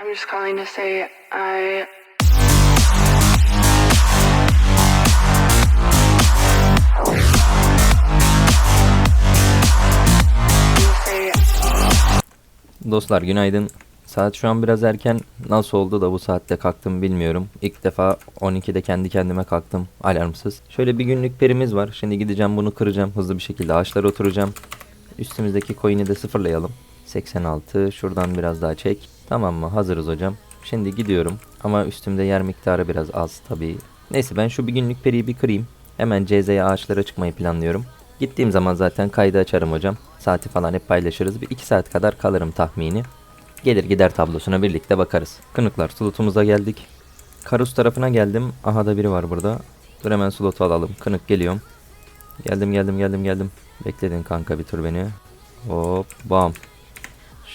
I'm just calling to say I Dostlar günaydın. Saat şu an biraz erken. Nasıl oldu da bu saatte kalktım bilmiyorum. İlk defa 12'de kendi kendime kalktım alarmsız. Şöyle bir günlük perimiz var. Şimdi gideceğim bunu kıracağım. Hızlı bir şekilde ağaçlara oturacağım. Üstümüzdeki coin'i de sıfırlayalım. 86. Şuradan biraz daha çek. Tamam mı? Hazırız hocam. Şimdi gidiyorum. Ama üstümde yer miktarı biraz az tabii. Neyse ben şu bir günlük periyi bir kırayım. Hemen CZ'ye ağaçlara çıkmayı planlıyorum. Gittiğim zaman zaten kaydı açarım hocam. Saati falan hep paylaşırız. Bir iki saat kadar kalırım tahmini. Gelir gider tablosuna birlikte bakarız. Kınıklar slotumuza geldik. Karus tarafına geldim. Aha da biri var burada. Dur hemen slotu alalım. Kınık geliyorum. Geldim geldim geldim geldim. Bekledin kanka bir tur beni. Hop bam.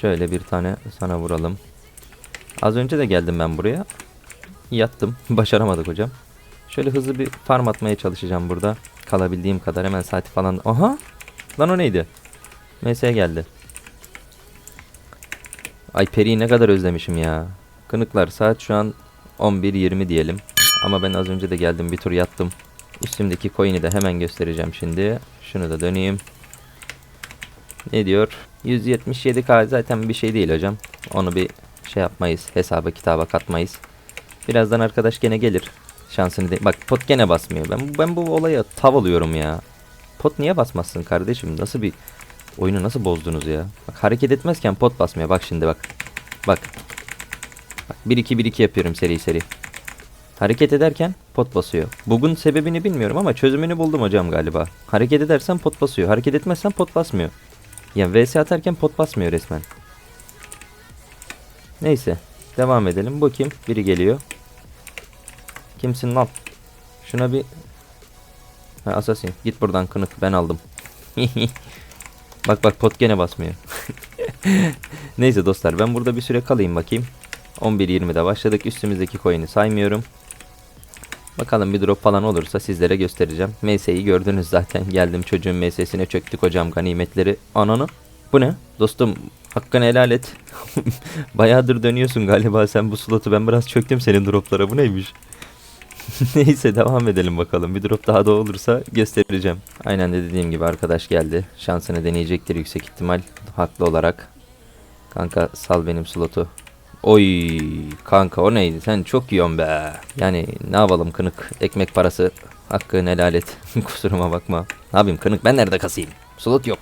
Şöyle bir tane sana vuralım. Az önce de geldim ben buraya. Yattım. Başaramadık hocam. Şöyle hızlı bir farm atmaya çalışacağım burada. Kalabildiğim kadar hemen saati falan. Aha! Lan o neydi? MS'ye geldi. Ay Peri'yi ne kadar özlemişim ya. Kınıklar saat şu an 11.20 diyelim. Ama ben az önce de geldim bir tur yattım. Üstümdeki coin'i de hemen göstereceğim şimdi. Şunu da döneyim. Ne diyor? 177k zaten bir şey değil hocam. Onu bir şey yapmayız. Hesaba kitaba katmayız. Birazdan arkadaş gene gelir. Şansını de Bak pot gene basmıyor. Ben, ben bu olaya tav alıyorum ya. Pot niye basmazsın kardeşim? Nasıl bir oyunu nasıl bozdunuz ya? Bak hareket etmezken pot basmıyor. Bak şimdi bak. Bak. Bak 1-2-1-2 yapıyorum seri seri. Hareket ederken pot basıyor. Bugün sebebini bilmiyorum ama çözümünü buldum hocam galiba. Hareket edersen pot basıyor. Hareket etmezsen pot basmıyor. Yani VS atarken pot basmıyor resmen. Neyse. Devam edelim. Bu kim? Biri geliyor. Kimsin lan? Şuna bir... Ha Assassin. Git buradan kınık. Ben aldım. bak bak pot gene basmıyor. Neyse dostlar ben burada bir süre kalayım bakayım. 11.20'de başladık. Üstümüzdeki coin'i saymıyorum. Bakalım bir drop falan olursa sizlere göstereceğim. MS'yi gördünüz zaten. Geldim çocuğun MS'sine çöktük hocam ganimetleri. Ananı. Bu ne? Dostum hakkını helal et. Bayağıdır dönüyorsun galiba sen bu slotu. Ben biraz çöktüm senin droplara. Bu neymiş? Neyse devam edelim bakalım. Bir drop daha da olursa göstereceğim. Aynen de dediğim gibi arkadaş geldi. Şansını deneyecektir yüksek ihtimal. Haklı olarak. Kanka sal benim slotu. Oy kanka o neydi? Sen çok yiyorsun be. Yani ne yapalım kınık ekmek parası. Hakkını helal et. Kusuruma bakma. Ne yapayım kınık ben nerede kasayım? Slot yok.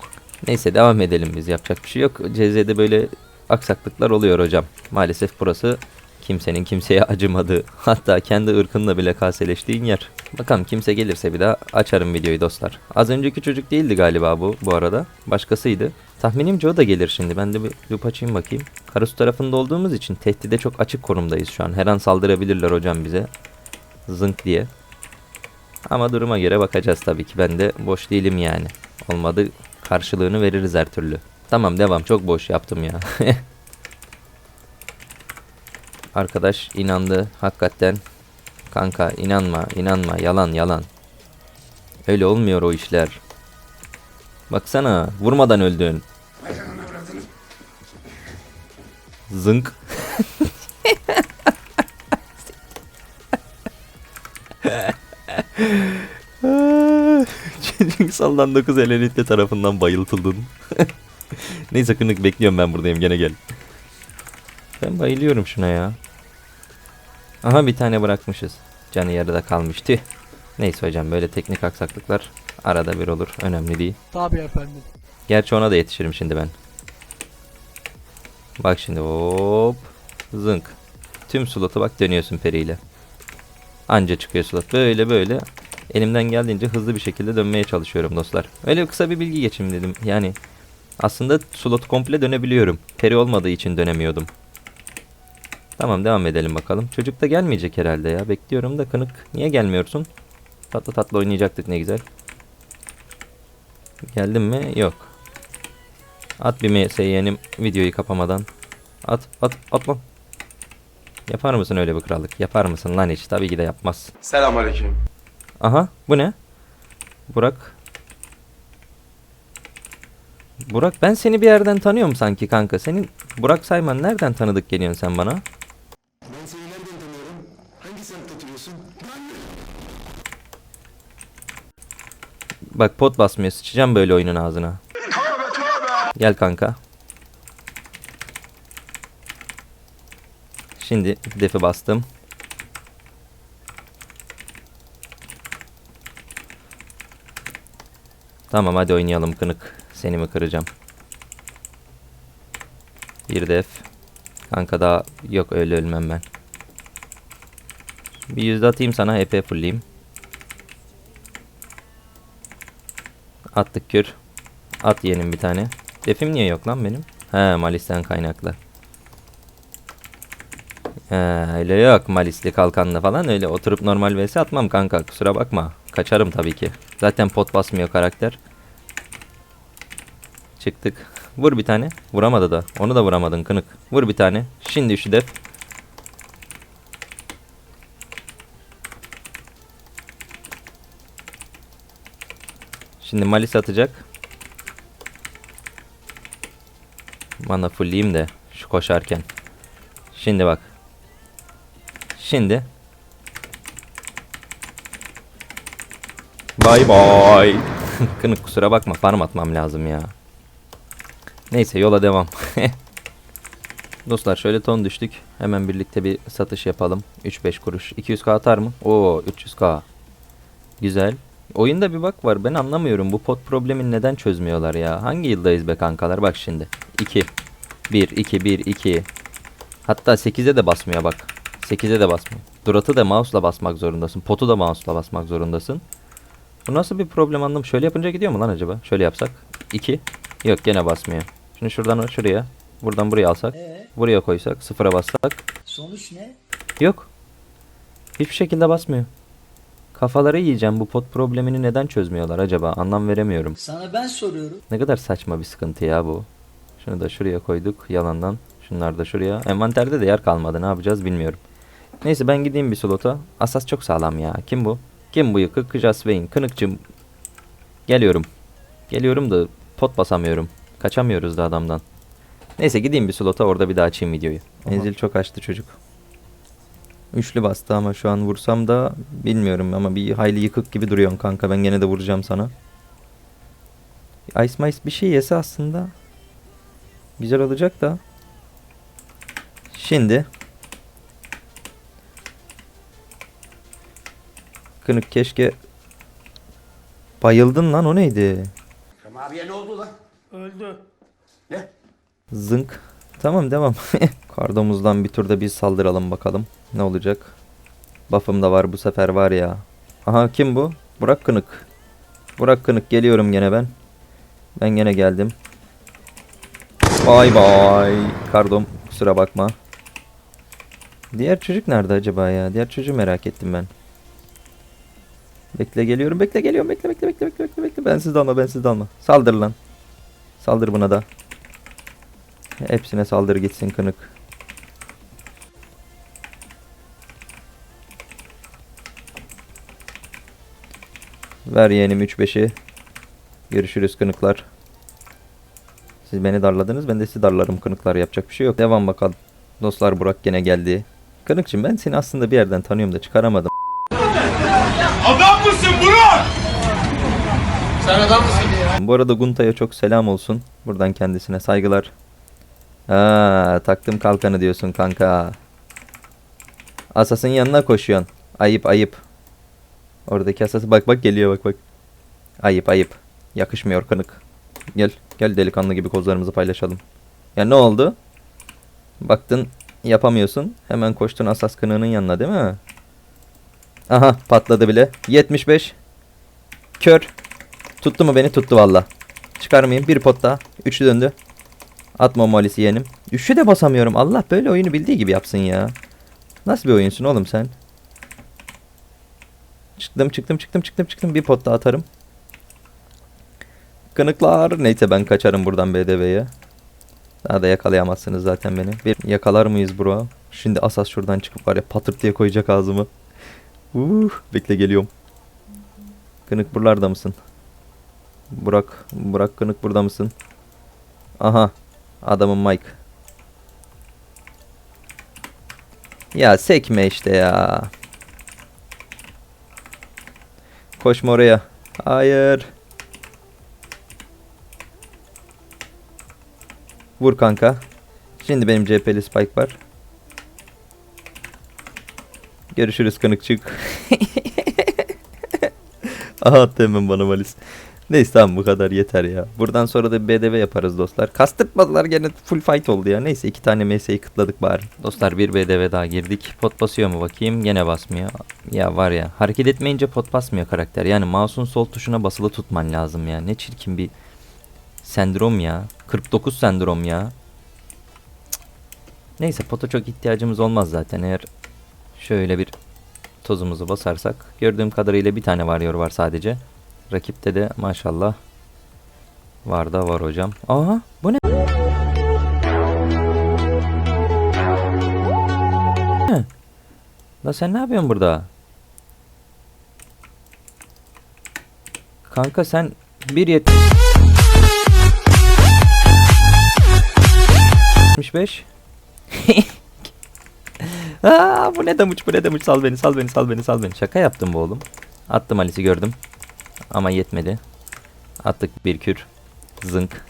Neyse devam edelim biz yapacak bir şey yok. CZ'de böyle aksaklıklar oluyor hocam. Maalesef burası kimsenin kimseye acımadığı hatta kendi ırkınla bile kaseleştiğin yer. Bakalım kimse gelirse bir daha açarım videoyu dostlar. Az önceki çocuk değildi galiba bu bu arada. Başkasıydı. Tahminimce o da gelir şimdi. Ben de bir loop açayım bakayım. Karus tarafında olduğumuz için tehdide çok açık konumdayız şu an. Her an saldırabilirler hocam bize. Zınk diye. Ama duruma göre bakacağız tabii ki. Ben de boş değilim yani. Olmadı karşılığını veririz her türlü. Tamam devam. Çok boş yaptım ya. Arkadaş inandı hakikaten. Kanka inanma inanma yalan yalan. Öyle olmuyor o işler. Baksana vurmadan öldün. Zınk. Çocuk sallan 9 elenitle tarafından bayıltıldın. Neyse kınık bekliyorum ben buradayım gene gel. Ben bayılıyorum şuna ya. Aha bir tane bırakmışız. Canı yarıda kalmış. Tüh. Neyse hocam böyle teknik aksaklıklar arada bir olur. Önemli değil. Tabii efendim. Gerçi ona da yetişirim şimdi ben. Bak şimdi hop. Zınk. Tüm slotu bak dönüyorsun periyle. Anca çıkıyor slot. Böyle böyle. Elimden geldiğince hızlı bir şekilde dönmeye çalışıyorum dostlar. Öyle kısa bir bilgi geçeyim dedim. Yani aslında slot komple dönebiliyorum. Peri olmadığı için dönemiyordum. Tamam devam edelim bakalım. Çocuk da gelmeyecek herhalde ya. Bekliyorum da kınık. Niye gelmiyorsun? Tatlı tatlı oynayacaktık ne güzel. Geldin mi? Yok. At bir MS yeğenim videoyu kapamadan. At at at lan. Yapar mısın öyle bir krallık? Yapar mısın lan hiç? Tabii ki de yapmaz. Selamünaleyküm. Aha bu ne? Burak. Burak ben seni bir yerden tanıyorum sanki kanka. Senin Burak Sayman nereden tanıdık geliyorsun sen bana? Ben seni nereden tanıyorum? Hangi semtte oturuyorsun? Bak pot basmıyor. Sıçacağım böyle oyunun ağzına. Gel kanka. Şimdi defi bastım. Tamam hadi oynayalım kınık. Seni mi kıracağım? Bir def. Kanka daha yok öyle ölmem ben. Bir yüzde atayım sana HP fullleyeyim. Attık kür. At yeğenim bir tane. Defim niye yok lan benim? He Malis'ten kaynaklı. He öyle yok Malisli kalkanlı falan öyle oturup normal vs atmam kanka kusura bakma. Kaçarım tabii ki. Zaten pot basmıyor karakter. Çıktık. Vur bir tane. Vuramadı da. Onu da vuramadın kınık. Vur bir tane. Şimdi şu def. Şimdi Malis atacak. Mana fullleyeyim de şu koşarken. Şimdi bak. Şimdi. Bay bay. Kınık kusura bakma farm atmam lazım ya. Neyse yola devam. Dostlar şöyle ton düştük. Hemen birlikte bir satış yapalım. 3-5 kuruş. 200k atar mı? Oo 300k. Güzel. Oyunda bir bak var. Ben anlamıyorum. Bu pot problemini neden çözmüyorlar ya? Hangi yıldayız be kankalar? Bak şimdi. 2. 1, 2, 1, 2. Hatta 8'e de basmıyor bak. 8'e de basmıyor. Durat'ı da mouse'la basmak zorundasın. Pot'u da mouse'la basmak zorundasın. Bu nasıl bir problem anladım. Şöyle yapınca gidiyor mu lan acaba? Şöyle yapsak. 2. Yok gene basmıyor. Şimdi şuradan şuraya. Buradan buraya alsak. Ee, Buraya koysak. Sıfıra bassak. sonuç ne? Yok. Hiçbir şekilde basmıyor. Kafaları yiyeceğim. Bu pot problemini neden çözmüyorlar acaba? Anlam veremiyorum. Sana ben soruyorum. Ne kadar saçma bir sıkıntı ya bu. Şunu da şuraya koyduk yalandan. Şunlar da şuraya. Envanterde de yer kalmadı. Ne yapacağız bilmiyorum. Neyse ben gideyim bir slota. Asas çok sağlam ya. Kim bu? Kim bu yıkık? Jasvein. Kınıkçım. Geliyorum. Geliyorum da pot basamıyorum. Kaçamıyoruz da adamdan. Neyse gideyim bir slota orada bir daha açayım videoyu. Enzil çok açtı çocuk. Üçlü bastı ama şu an vursam da bilmiyorum ama bir hayli yıkık gibi duruyorsun kanka. Ben gene de vuracağım sana. Ice Mice bir şey yese aslında güzel olacak da. Şimdi Kınık keşke Bayıldın lan o neydi? Ekrem abiye ne oldu lan? Öldü. Ne? Zınk. Tamam devam. Kardomuzdan bir turda bir saldıralım bakalım. Ne olacak? Buff'ım da var bu sefer var ya. Aha kim bu? Burak Kınık. Burak Kınık geliyorum gene ben. Ben gene geldim. Bay bay. Kardom kusura bakma. Diğer çocuk nerede acaba ya? Diğer çocuğu merak ettim ben. Bekle geliyorum. Bekle geliyorum. Bekle bekle bekle bekle bekle bekle. Bensiz dalma bensiz dalma. Saldır lan. Saldır buna da. Hepsine saldır gitsin kınık. Ver yeğenim 3-5'i. Görüşürüz kınıklar. Siz beni darladınız ben de sizi darlarım kınıklar yapacak bir şey yok. Devam bakalım. Dostlar Burak gene geldi. Kınıkçım ben seni aslında bir yerden tanıyorum da çıkaramadım. Adam mısın Burak? Sen adam mısın? Bu arada Gunta'ya çok selam olsun. Buradan kendisine saygılar. Ha, taktım kalkanı diyorsun kanka. Asasın yanına koşuyorsun. Ayıp ayıp. Oradaki asası bak bak geliyor bak bak. Ayıp ayıp. Yakışmıyor kanık. Gel gel delikanlı gibi kozlarımızı paylaşalım. Ya ne oldu? Baktın yapamıyorsun. Hemen koştun asas kınığının yanına değil mi? Aha patladı bile. 75. Kör. Tuttu mu beni? Tuttu valla. Çıkarmayayım. Bir pot daha. Üçlü döndü. Atma molisi yeğenim. Üçlü de basamıyorum. Allah böyle oyunu bildiği gibi yapsın ya. Nasıl bir oyunsun oğlum sen? Çıktım çıktım çıktım çıktım çıktım. Bir pot daha atarım. Kınıklar. Neyse ben kaçarım buradan BDV'ye. Daha da yakalayamazsınız zaten beni. Bir yakalar mıyız bro? Şimdi asas şuradan çıkıp var ya patır diye koyacak ağzımı. Uh, bekle geliyorum. Kınık buralarda mısın? Burak, Burak Kınık burada mısın? Aha. Adamın Mike. Ya sekme işte ya. Koşma oraya. Hayır. Vur kanka. Şimdi benim CHP'li spike var. Görüşürüz kanıkçık. Aha attı hemen bana valis. Neyse tamam bu kadar yeter ya. Buradan sonra da BDV yaparız dostlar. Kastırtmadılar gene full fight oldu ya. Neyse iki tane MS'yi kıtladık bari. Dostlar bir BDV daha girdik. Pot basıyor mu bakayım. Gene basmıyor. Ya var ya hareket etmeyince pot basmıyor karakter. Yani mouse'un sol tuşuna basılı tutman lazım ya. Ne çirkin bir sendrom ya. 49 sendrom ya. Neyse pota çok ihtiyacımız olmaz zaten eğer şöyle bir tozumuzu basarsak. Gördüğüm kadarıyla bir tane varıyor var sadece. Rakipte de maşallah var da var hocam. Aha bu ne? La sen ne yapıyorsun burada? Kanka sen bir yet... 75 Aa, bu ne damuç bu ne damuç sal beni sal beni sal beni sal beni. Şaka yaptım bu oğlum. Attım Alice'i gördüm. Ama yetmedi. Attık bir kür. Zınk.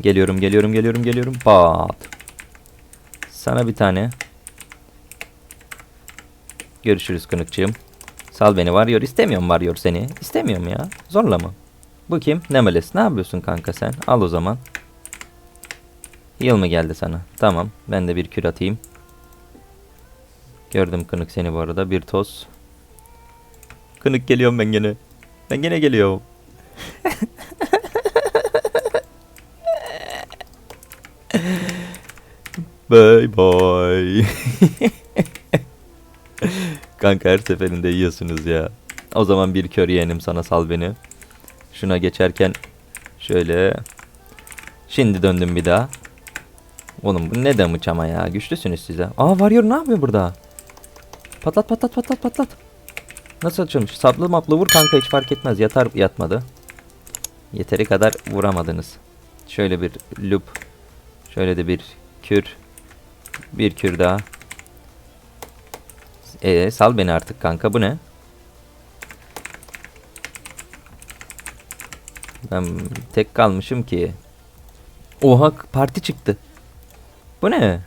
Geliyorum geliyorum geliyorum geliyorum. Pat. Sana bir tane. Görüşürüz kınıkçığım. Sal beni varıyor. İstemiyorum varıyor seni. İstemiyorum ya. Zorlama. Bu kim? Nemeles. Ne yapıyorsun kanka sen? Al o zaman. Yıl mı geldi sana? Tamam. Ben de bir kür atayım. Gördüm kınık seni bu arada. Bir toz. Kınık geliyorum ben gene. Ben gene geliyorum. bye bye. Kanka her seferinde yiyorsunuz ya. O zaman bir kör yeğenim sana sal beni. Şuna geçerken şöyle. Şimdi döndüm bir daha. Oğlum bu ne damıç ama ya. Güçlüsünüz size. Aa varıyor ne yapıyor burada? Patlat patlat patlat patlat. Nasıl açılmış? Saplı maplı vur kanka hiç fark etmez. Yatar yatmadı. Yeteri kadar vuramadınız. Şöyle bir loop. Şöyle de bir kür. Bir kür daha. Ee, sal beni artık kanka. Bu ne? Ben tek kalmışım ki. Oha parti çıktı. Bu ne?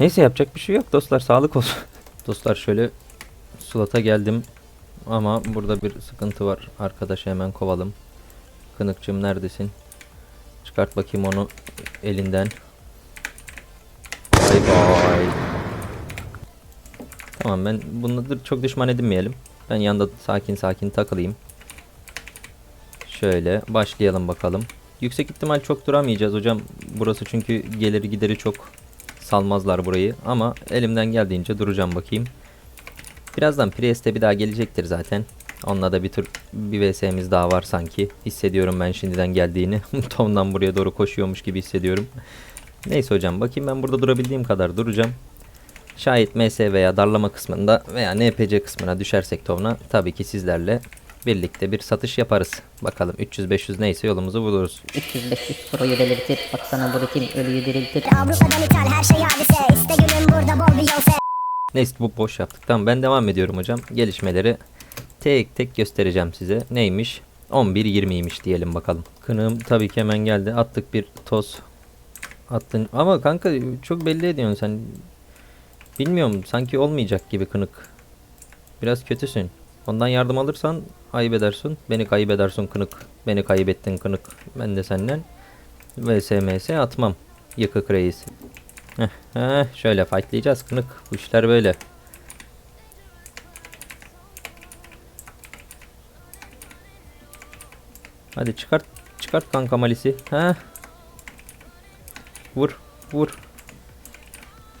Neyse yapacak bir şey yok dostlar sağlık olsun. dostlar şöyle slota geldim ama burada bir sıkıntı var. Arkadaşı hemen kovalım. Kınıkçım neredesin? Çıkart bakayım onu elinden. Bay bay. Tamam ben bunları çok düşman edinmeyelim. Ben yanında sakin sakin takılayım. Şöyle başlayalım bakalım. Yüksek ihtimal çok duramayacağız hocam. Burası çünkü geliri gideri çok salmazlar burayı. Ama elimden geldiğince duracağım bakayım. Birazdan Priest'e bir daha gelecektir zaten. Onunla da bir tür bir VS'miz daha var sanki. Hissediyorum ben şimdiden geldiğini. Tom'dan buraya doğru koşuyormuş gibi hissediyorum. Neyse hocam bakayım ben burada durabildiğim kadar duracağım. Şayet MS veya darlama kısmında veya NPC kısmına düşersek Tom'la tabii ki sizlerle birlikte bir satış yaparız. Bakalım 300-500 neyse yolumuzu buluruz. 300-500 proyu belirtir. Baksana bu ritim ölüyü diriltir. Avrupa'dan ithal her şey hadise İste gülüm burada bol Beyoncé Neyse bu boş yaptık. Tamam ben devam ediyorum hocam. Gelişmeleri tek tek göstereceğim size. Neymiş? 11-20'ymiş diyelim bakalım. Kınığım tabii ki hemen geldi. Attık bir toz. Attın. Ama kanka çok belli ediyorsun sen. Bilmiyorum sanki olmayacak gibi kınık. Biraz kötüsün. Ondan yardım alırsan ayıp edersin. Beni kaybedersin kınık. Beni kaybettin kınık. Ben de senden VSMS atmam. Yıkık reis. Heh, heh, şöyle fightlayacağız kınık. Bu işler böyle. Hadi çıkart. Çıkart kanka malisi. Heh. Vur. Vur.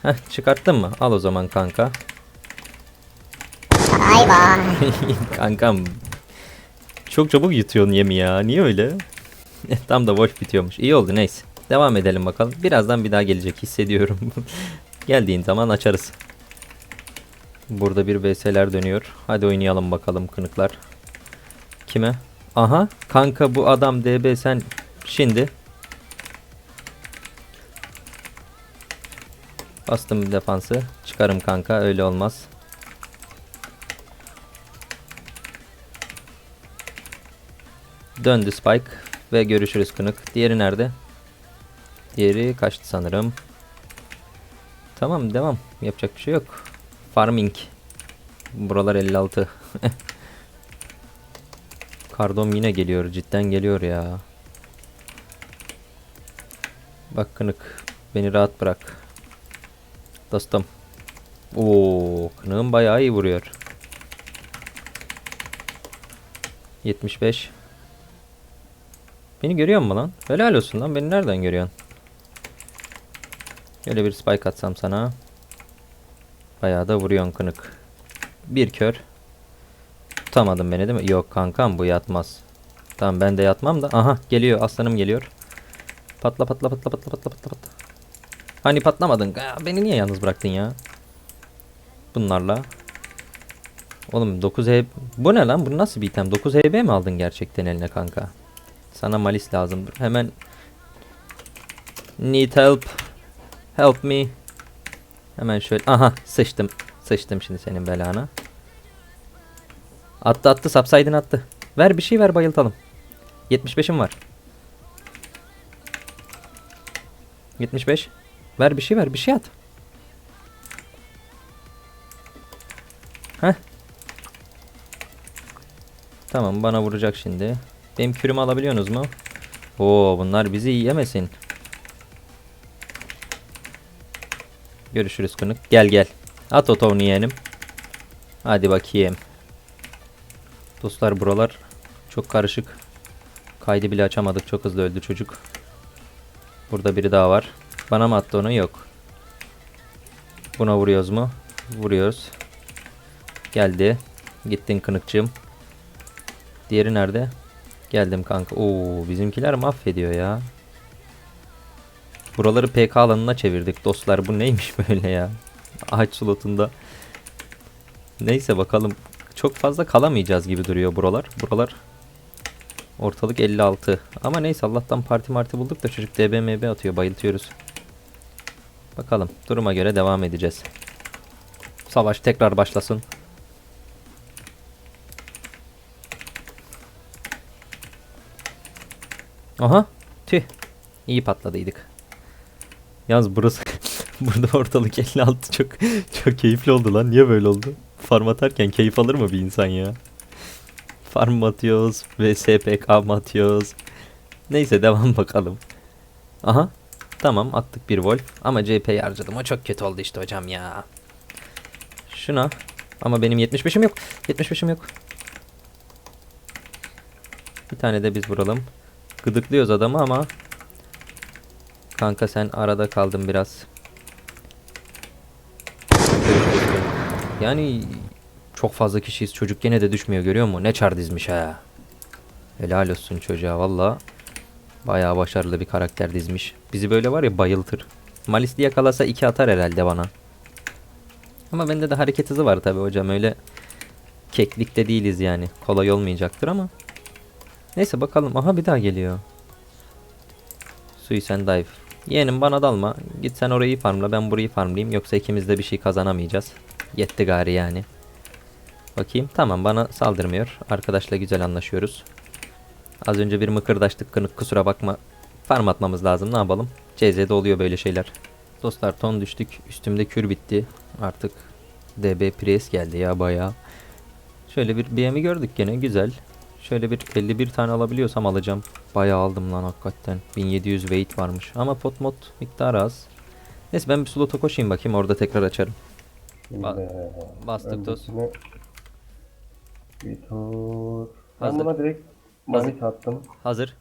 Heh, çıkarttın mı? Al o zaman kanka. Vay Kankam. Çok çabuk yutuyorsun yemi ya. Niye öyle? Tam da boş bitiyormuş. İyi oldu neyse. Devam edelim bakalım. Birazdan bir daha gelecek hissediyorum. Geldiğin zaman açarız. Burada bir VS'ler dönüyor. Hadi oynayalım bakalım kınıklar. Kime? Aha kanka bu adam DB sen şimdi. Bastım defansı. Çıkarım kanka öyle olmaz. Döndü Spike ve görüşürüz kınık. Diğeri nerede? Diğeri kaçtı sanırım. Tamam devam. Yapacak bir şey yok. Farming. Buralar 56. Kardom yine geliyor. Cidden geliyor ya. Bak kınık. Beni rahat bırak. Dostum. Oo, kınığım bayağı iyi vuruyor. 75. Beni görüyor musun lan? Helal olsun lan. Beni nereden görüyorsun? Şöyle bir spike atsam sana. Bayağı da vuruyorsun kınık. Bir kör. Tutamadın beni değil mi? Yok kankam bu yatmaz. Tamam ben de yatmam da. Aha geliyor aslanım geliyor. Patla patla patla patla patla patla patla. Hani patlamadın? Ya, beni niye yalnız bıraktın ya? Bunlarla. Oğlum 9 HB... Bu ne lan? Bu nasıl bir item? 9 HB mi aldın gerçekten eline kanka? Sana malis lazımdır. Hemen... Need help. Help me. Hemen şöyle. Aha sıçtım. Sıçtım şimdi senin belana. Attı attı sapsaydın attı. Ver bir şey ver bayıltalım. 75'im var. 75. Ver bir şey ver bir şey at. Heh. Tamam bana vuracak şimdi. Benim kürümü alabiliyorsunuz mu? Oo bunlar bizi yemesin. Görüşürüz kınık. Gel gel. At o tavını yeğenim. Hadi bakayım. Dostlar buralar çok karışık. Kaydı bile açamadık. Çok hızlı öldü çocuk. Burada biri daha var. Bana mı attı onu? Yok. Buna vuruyoruz mu? Vuruyoruz. Geldi. Gittin kınıkçığım. Diğeri nerede? Geldim kanka. Oo bizimkiler mahvediyor ya. Buraları PK alanına çevirdik dostlar. Bu neymiş böyle ya? Ağaç slotunda. Neyse bakalım. Çok fazla kalamayacağız gibi duruyor buralar. Buralar ortalık 56. Ama neyse Allah'tan parti marti bulduk da çocuk DBMB atıyor. Bayıltıyoruz. Bakalım. Duruma göre devam edeceğiz. Savaş tekrar başlasın. Aha. Tüh. İyi patladıydık. Yalnız burası burada ortalık 56 çok çok keyifli oldu lan. Niye böyle oldu? Farm atarken keyif alır mı bir insan ya? Farm atıyoruz? Mı atıyoruz? Neyse devam bakalım. Aha. Tamam attık bir wolf. Ama CP'yi harcadım. O çok kötü oldu işte hocam ya. Şuna. Ama benim 75'im yok. 75'im yok. Bir tane de biz vuralım. Gıdıklıyoruz adamı ama Kanka sen arada kaldın biraz. Yani çok fazla kişiyiz. Çocuk gene de düşmüyor görüyor musun? Ne çar dizmiş ha. Helal olsun çocuğa valla. Bayağı başarılı bir karakter dizmiş. Bizi böyle var ya bayıltır. Malisli yakalasa iki atar herhalde bana. Ama bende de hareket hızı var tabi hocam öyle keklikte değiliz yani. Kolay olmayacaktır ama. Neyse bakalım. Aha bir daha geliyor. Suicide dive. Yeğenim bana dalma. Git sen orayı farmla ben burayı farmlayayım. Yoksa ikimiz de bir şey kazanamayacağız. Yetti gari yani. Bakayım. Tamam bana saldırmıyor. Arkadaşla güzel anlaşıyoruz. Az önce bir mıkırdaştık kınık kusura bakma. Farm atmamız lazım ne yapalım. CZ'de oluyor böyle şeyler. Dostlar ton düştük. Üstümde kür bitti. Artık DB Prius geldi ya bayağı. Şöyle bir BM'i gördük gene güzel. Şöyle bir 51 tane alabiliyorsam alacağım. Bayağı aldım lan hakikaten. 1700 weight varmış. Ama pot mod miktarı az. Neyse ben bir slota koşayım bakayım orada tekrar açarım. Ba- bastık toz. Bir tur. Ben Hazır. buna direkt mamit attım. Hazır.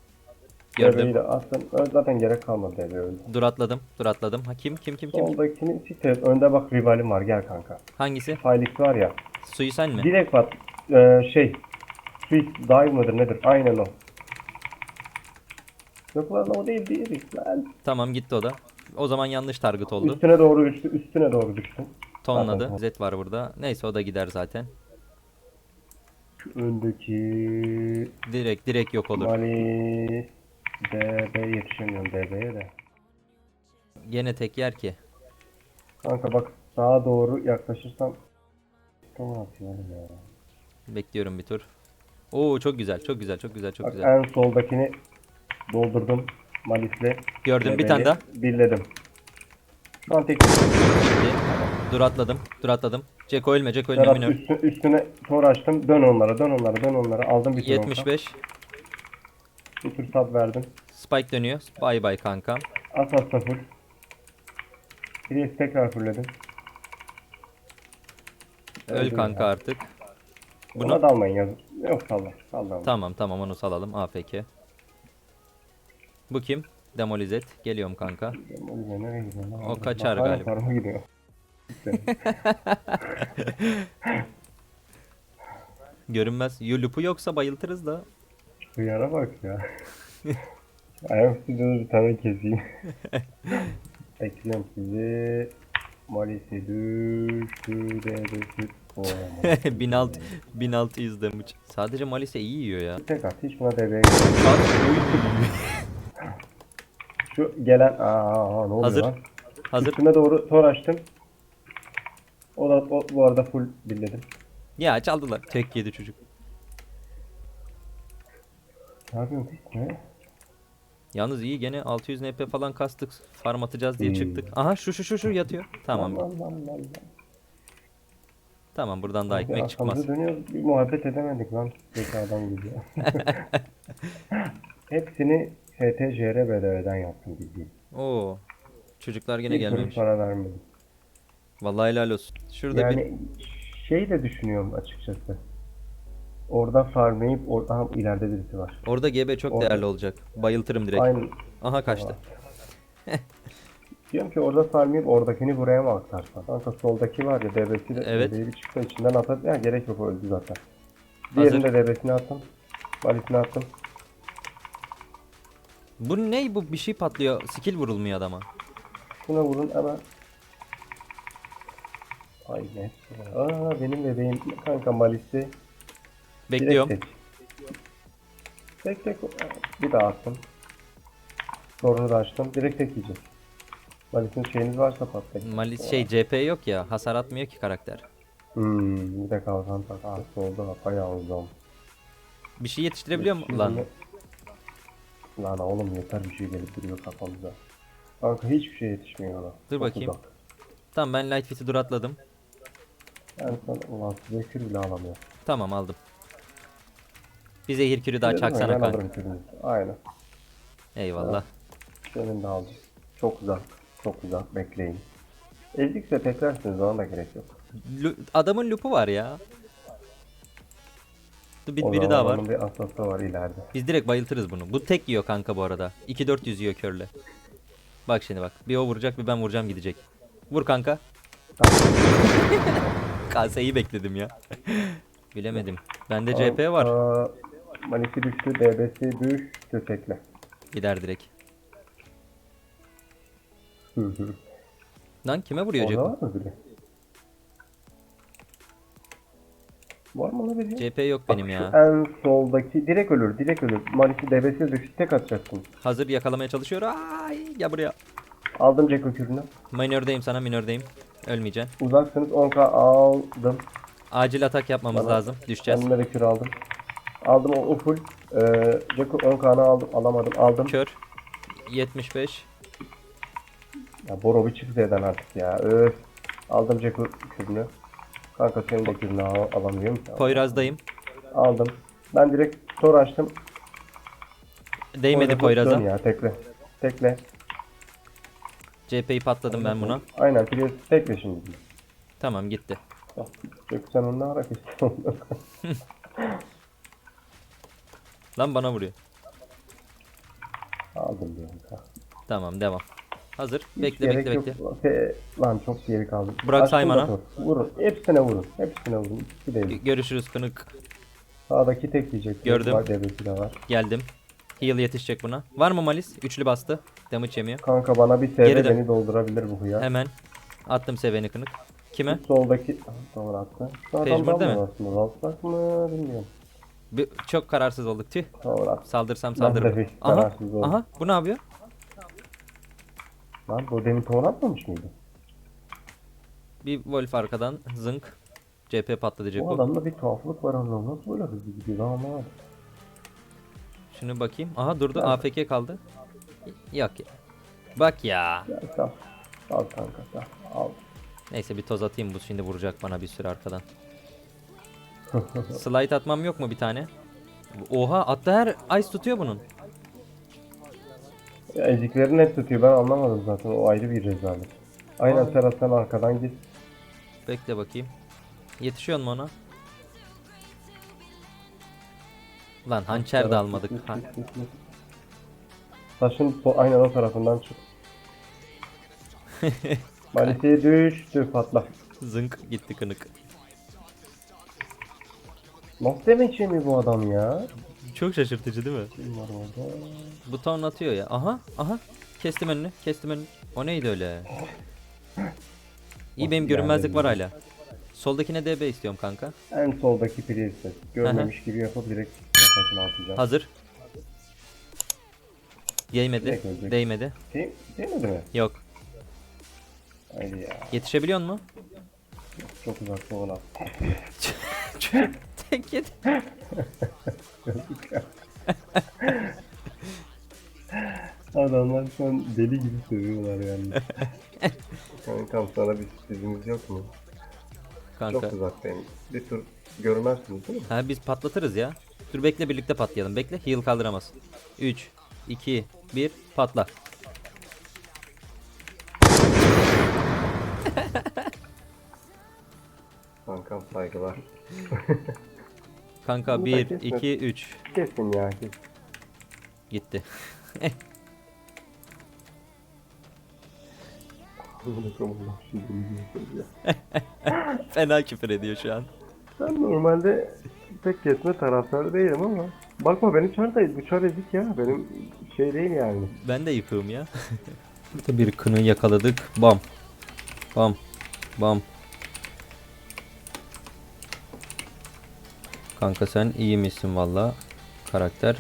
Gördüm. Gördüm. de attım. Ö- Zaten gerek kalmadı eve öyle. Dur atladım. Dur atladım. Ha kim kim kim kim? Soldakini siktir. Önde bak rivalim var gel kanka. Hangisi? Failix var ya. Suyu sen mi? Direkt bak. Ee, şey. Sweet dive mıdır nedir? Aynen o. Yok lan o değil değil lan. Tamam gitti o da. O zaman yanlış target oldu. Üstüne doğru düştü. Üstüne doğru düştü. Tonladı. Zaten. Z var burada. Neyse o da gider zaten. Şu öndeki Direkt direkt yok olur. Mali DB yetişemiyorum DB'ye de. Gene tek yer ki. Kanka bak sağa doğru yaklaşırsam Tamam yapıyorum ya. Bekliyorum bir tur. Oo çok güzel, çok güzel, çok güzel, çok Bak güzel. en soldakini doldurdum Malis'le. Gördüm bir tane daha. Birledim. Şu an tek. Dur atladım, dur atladım. Ceko ölme, Ceko ölme. Serhat minör. üstü, üstüne tor açtım. Dön onlara, dön onlara, dön onlara. Aldım bir tur onka. 75. Bir tur sub verdim. Spike dönüyor. Bay bay kanka. As hasta full. Priest tekrar fullledim. Öl Öldüm kanka ya. artık. Buna Bunu dalmayın yazık. Yok salla. Salla. tamam tamam onu salalım. AFK. Bu kim? Demolizet. Geliyorum kanka. Nereye gidiyor lan? O kaçar Bak, hala galiba. gidiyor. Görünmez. Yulupu yoksa bayıltırız da. Hıyara bak ya. Ayak stüdyoda bir tane keseyim. Bekliyorum sizi. Malisi düştü dedesi. 1600 1600 damage. Sadece Malise iyi yiyor ya. Tek at hiç buna devreye. Şu gelen aa, ne oluyor Hazır. lan? Hazır. Üstüne doğru tor açtım. O da o, bu arada full billedim. Ya çaldılar. Tek yedi çocuk. Ne yapıyorsun hiç ne? Yalnız iyi gene 600 NP falan kastık. Farm atacağız diye Hmm. çıktık. Aha şu şu şu şu yatıyor. Tamam. Lan, lan, lan, lan. Tamam buradan daha Abi ekmek çıkmaz. arkamıza dönüyoruz. Bir muhabbet edemedik lan. Zekadan gibi. Hepsini FTJR BDV'den yaptım bildiğin. Oo. Çocuklar gene Bir kuruş gelmemiş. para vermedim. Vallahi helal olsun. Şurada bir Yani şey de düşünüyorum açıkçası. Orada farmlayıp or Aha, ileride birisi var. orada GB çok Orada- değerli olacak. Bayıltırım direkt. Aynen. Aha kaçtı. Diyorum ki orada farmlayıp oradakini buraya mı aktarsan? Kanka soldaki var ya DB'si de Evet. Bir çıksa içinden atar. Ya gerek yok öldü zaten. Hazır. Diğerinde DB'sini attım. Valisini attım. Bu ne bu bir şey patlıyor. Skill vurulmuyor adama. Şuna vurun hemen. Ay ne? Aa benim bebeğim kanka Malis'i Bekliyorum. Tek. Tek tek. Bir daha attım. Sorunu da açtım. Direkt tek yiyeceğiz. Malis'in şeyiniz varsa patlayın. Malis şey CP yok ya. Hasar atmıyor ki karakter. Hmm, bir de kalkan tak. Ah, solda bayağı uzun. Bir şey yetiştirebiliyor mu lan? Lan oğlum yeter bir şey gelip duruyor kafamıza. Kanka hiçbir şey yetişmiyor ona. Dur bakayım. Tamam ben light fit'i dur atladım. Yani sen ulan kür bile alamıyor. Tamam aldım. Bir zehir kürü daha ya, çaksana kanka. Aynen. Eyvallah. Senin de aldım. Çok uzak. Çok uzak. Bekleyin. Ezdikse teklersiniz ona da gerek yok. Lu- adamın lupu var ya. Dur bir, O biri zaman daha var. Onun bir asası var ileride. Biz direkt bayıltırız bunu. Bu tek yiyor kanka bu arada. 2-400 yiyor körle. Bak şimdi bak. Bir o vuracak bir ben vuracağım gidecek. Vur kanka. Kaseyi bekledim ya. Bilemedim. Bende CP var. Aa, Malisi düştü, DB'si düştü tekle. Gider direkt. Hı hı. Lan kime vuruyor Orada Ceko? var mı biri? Var mı lan biri? CP yok benim ya. En soldaki direkt ölür, direkt ölür. Malisi DB'si düştü, tek atacaksın. Hazır yakalamaya çalışıyor. Ay gel buraya. Aldım Jacko kürünü. Minördeyim sana minördeyim. Ölmeyeceksin. Uzaksınız 10k aldım. Acil atak yapmamız Bana- lazım. Düşeceğiz. Kendime de kür aldım. Aldım o, o full. Ee, Jacko 10k'nı aldım, alamadım. Aldım. Kör. 75. Ya Boro bir çık Z'den artık ya. Öf. Aldım Jacko kürünü. Kanka senin de kürünü al, alamıyorum. Poyraz'dayım. Aldım. Ben direkt tor açtım. Değmedi Poyraz'a. ya tekle. Tekle. CP'yi patladım ben buna. Aynen Prius tekle şimdi. Tamam gitti. Yok sen onu ara kestin Lan bana vuruyor. Aldım. Ha. Tamam devam. Hazır. Hiç Bekle bekle yok. bekle. Fe- Lan çok geri kaldım. Bırak Sayman'a. Vurun. Hepsine vurun. Hepsine vurun. İkisi değil. Görüşürüz kınık. Sağdaki tek yiyecek. Gördüm. Var devleti de var. Geldim. Heal yetişecek buna. Var mı Malis? Üçlü bastı. Damage yemiyor. Kanka bana bir Geri TV dön. beni doldurabilir bu hıya. Hemen. Attım seveni kınık. Kime? Soldaki doğru attı. Şu Pejmürde adamdan mi? mı aslında? Valsak mı bilmiyorum. Bir- çok kararsız olduk tüh. Doğru attı. Saldırsam Ben de saldırırım. Aha. kararsız oldum. Aha. Bu ne yapıyor? Lan bu demin doğru atmamış mıydı? Bir Wolf arkadan zınk. CP patlatacak Bu o. adamda bir tuhaflık var anlamı. Nasıl böyle hızlı gidiyor lan ama. Şunu bakayım. Aha durdu. AFK kaldı. Yok ya. Bak ya. Ya sal. Al kanka sal. Al. Neyse bir toz atayım bu şimdi vuracak bana bir sürü arkadan. Slide atmam yok mu bir tane? Oha attı her ice tutuyor bunun. Ya, Ezikleri net tutuyor ben anlamadım zaten o ayrı bir rezalet. Aynen Aa. Serhat sen arkadan git. Bekle bakayım. Yetişiyor mu ona? Lan hançer de almadık. Ha. Taşın so- aynen o tarafından çık. Malisi düştü patla. Zınk gitti kınık. Nasıl demek mi bu adam ya? Çok şaşırtıcı değil mi? Kim var orada? Buton atıyor ya. Aha aha. Kestim önünü. Kestim önünü. O neydi öyle? İyi benim görünmezlik var hala. Soldakine DB istiyorum kanka. En soldaki priest. Görmemiş gibi yapıp direkt kafasına atacağım. Hazır. Değmedi. Direkt ölecek. Değmedi. Değil, değil mi? Yok. Haydi ya. Yetişebiliyor mu? Çok uzakta olan. Tek yedi. Adamlar şu an deli gibi sövüyorlar yani. Kankam sana bir sürprizimiz yok mu? Kanka. Çok uzaktayım. Bir tur görmezsiniz değil mi? Ha biz patlatırız ya. Dur bekle birlikte patlayalım. Bekle. Heal kaldıramaz. 3 2 1 patla. Kankam saygılar. Kanka Bunu 1 da kesme. 2 3 Kesin ya kes. gitti. Fena küfür ediyor şu an. Ben normalde pek kesme taraftarı değilim ama bakma benim da bu çar ezik ya benim şey değil yani. Ben de yıkığım ya. Burada bir kını yakaladık. Bam. Bam. Bam. Kanka sen iyi misin valla? Karakter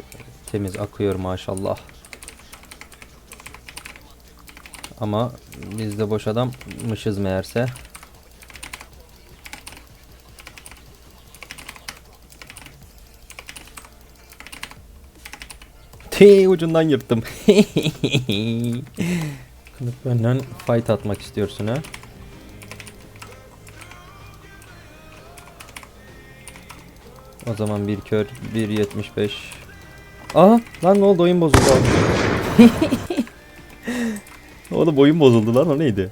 temiz akıyor maşallah. Ama biz de boş adammışız meğerse. T ucundan yırttım. Kılık benden fight atmak istiyorsun ha? O zaman bir kör 1.75 Aa lan ne oldu oyun bozuldu. Oğlum oyun bozuldu lan o neydi?